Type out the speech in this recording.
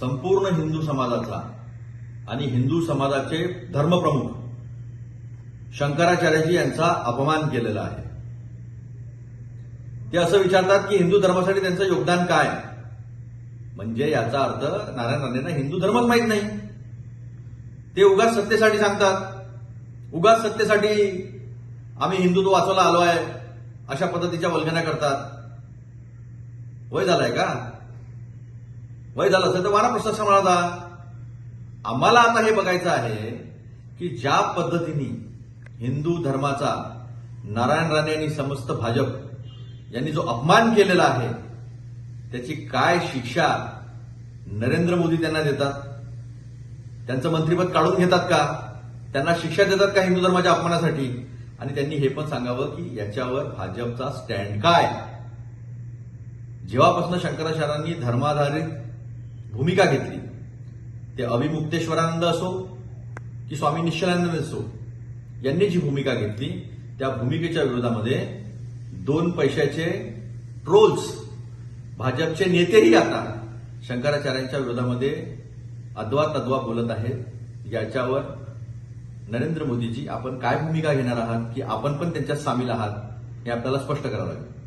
संपूर्ण हिंदू समाजाचा आणि हिंदू समाजाचे धर्मप्रमुख शंकराचार्यजी यांचा अपमान केलेला आहे. ते असं विचारतात की हिंदू धर्मासाठी त्यांचं योगदान काय? म्हणजे याचा अर्थ नारायण राणेंना हिंदू धर्मच माहीत नाही. ते उगाच सत्तेसाठी सांगतात. उगाच सत्तेसाठी आम्ही हिंदुत्व वाचवायला आलो आहे अशा पद्धतीच्या वल्गना करतात. वय झालंय का? वय झालं असेल तर वानाप्रस्थ सांभाळा आम्हाला आता हे बघायचं आहे की ज्या पद्धतीने हिंदू धर्माचा नारायण राणे आणि समस्त भाजप यांनी जो अपमान केलेला आहे त्याची काय शिक्षा नरेंद्र मोदी त्यांना देतात? त्यांचं मंत्रिपद काढून घेतात का? त्यांना शिक्षा देतात का हिंदू धर्माच्या अपमानासाठी? आणि त्यांनी हे पण सांगावं की याच्यावर भाजपचा स्टँड काय? जेव्हापासून शंकराचार्यांनी धर्माधारित भूमिका घेतली. ते अविमुक्तेश्वरानंद असो की स्वामी निश्चलानंद असो यांनी जी भूमिका घेतली त्या भूमिकेच्या विरोधामध्ये दोन पैशाचे ट्रोल्स भाजपचे नेतेही आता शंकराचार्यांच्या विरोधामध्ये अद्वा तद्वा बोलत आहेत. याच्यावर नरेंद्र मोदीजी आपण काय भूमिका घेणार आहात की आपण पण त्यांच्यात सामील आहात हे आपल्याला स्पष्ट करावं लागेल.